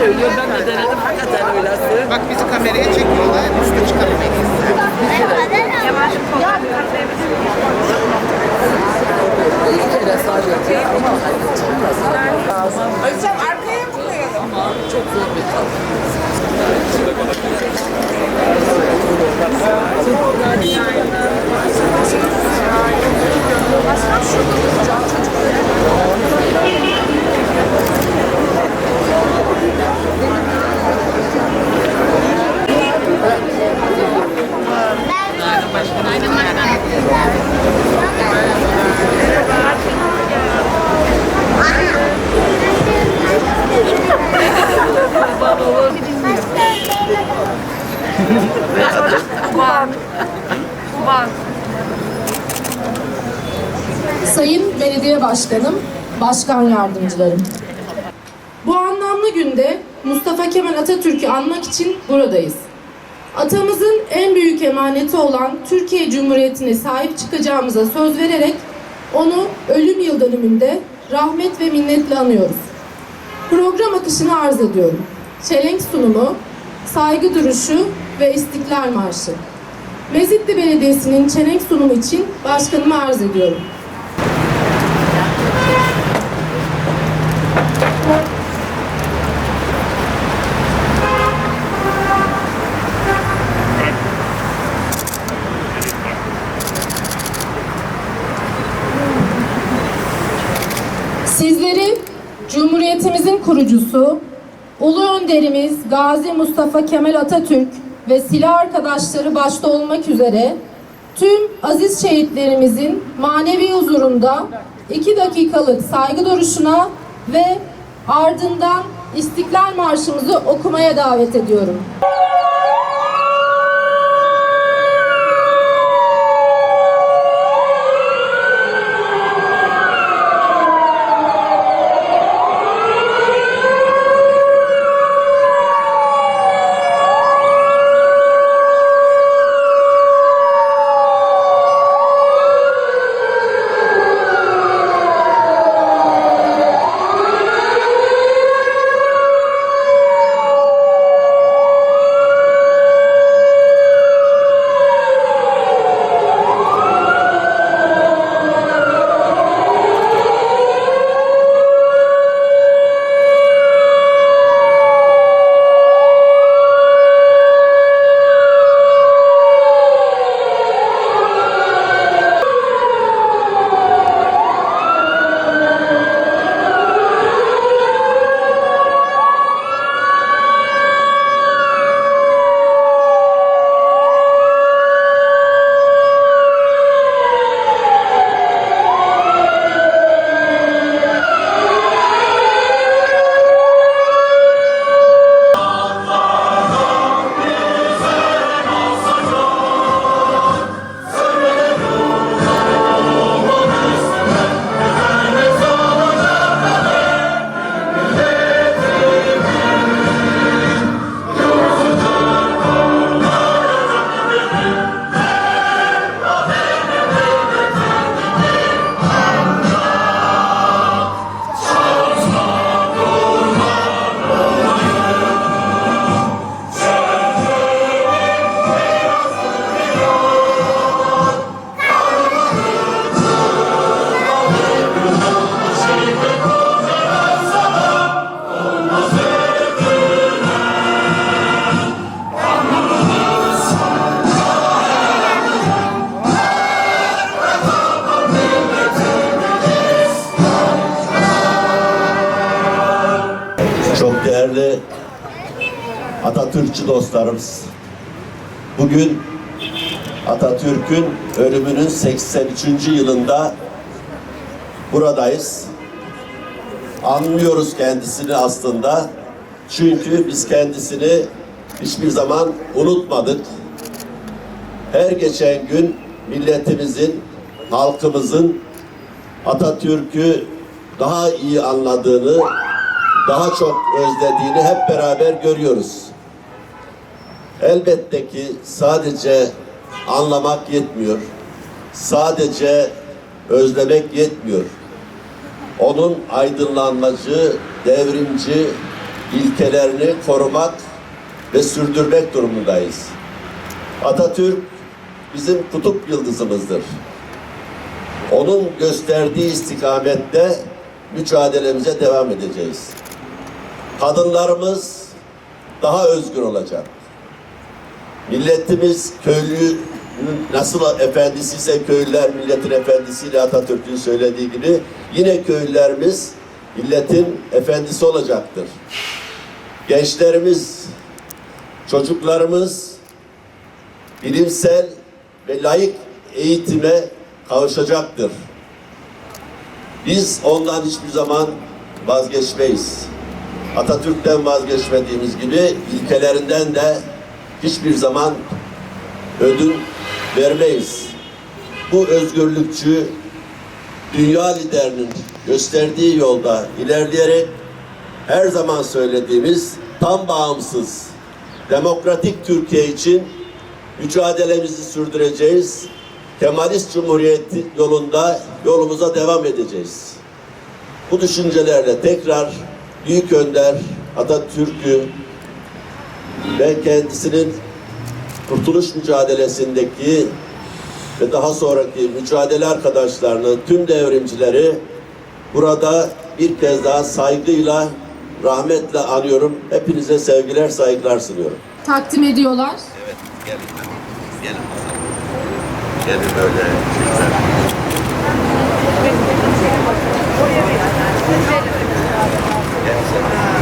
söylüyor. Ben de denedim fakat hani öylesi. Bak bizi kameraya çekiyorlar. Üstü çıkaramayız. Yavaş İlk kere sadece ya ama hani çıkmaz. Hocam arkaya mı koyalım? Çok zor bir tabi. Başkan şurada. Başkanım, Başkan Yardımcılarım. Bu anlamlı günde Mustafa Kemal Atatürk'ü anmak için buradayız. Atamızın en büyük emaneti olan Türkiye Cumhuriyeti'ne sahip çıkacağımıza söz vererek onu ölüm yıl dönümünde rahmet ve minnetle anıyoruz. Program akışını arz ediyorum. Çelenk sunumu, saygı duruşu ve İstiklal Marşı. Mezitli Belediyesi'nin çelenk sunumu için başkanıma arz ediyorum. Kurucusu, Ulu Önderimiz Gazi Mustafa Kemal Atatürk ve silah arkadaşları başta olmak üzere tüm aziz şehitlerimizin manevi huzurunda iki dakikalık saygı duruşuna ve ardından İstiklal Marşımızı okumaya davet ediyorum. Atatürkçü dostlarımız. Bugün Atatürk'ün ölümünün 83. yılında buradayız. Anlıyoruz kendisini aslında. Çünkü biz kendisini hiçbir zaman unutmadık. Her geçen gün milletimizin, halkımızın Atatürk'ü daha iyi anladığını, daha çok özlediğini hep beraber görüyoruz. Elbette ki sadece anlamak yetmiyor. Sadece özlemek yetmiyor. Onun aydınlanmacı, devrimci ilkelerini korumak ve sürdürmek durumundayız. Atatürk bizim kutup yıldızımızdır. Onun gösterdiği istikamette mücadelemize devam edeceğiz. Kadınlarımız daha özgür olacak. Milletimiz köylü nasıl efendisi ise köylüler milletin efendisiyle Atatürk'ün söylediği gibi yine köylülerimiz milletin efendisi olacaktır. Gençlerimiz, çocuklarımız bilimsel ve layık eğitime kavuşacaktır. Biz ondan hiçbir zaman vazgeçmeyiz. Atatürk'ten vazgeçmediğimiz gibi ilkelerinden de hiçbir zaman ödün vermeyiz. Bu özgürlükçü dünya liderinin gösterdiği yolda ilerleyerek her zaman söylediğimiz tam bağımsız, demokratik Türkiye için mücadelemizi sürdüreceğiz. Kemalist Cumhuriyeti yolunda yolumuza devam edeceğiz. Bu düşüncelerle tekrar Büyük Önder Atatürk'ü ve kendisinin kurtuluş mücadelesindeki ve daha sonraki mücadele arkadaşlarını, tüm devrimcileri burada bir kez daha saygıyla, rahmetle anıyorum. Hepinize sevgiler, saygılar sunuyorum. Takdim ediyorlar. Evet, gelin. Gelin. Gelin böyle. Nur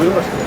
Tuvimos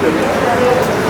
Şurada da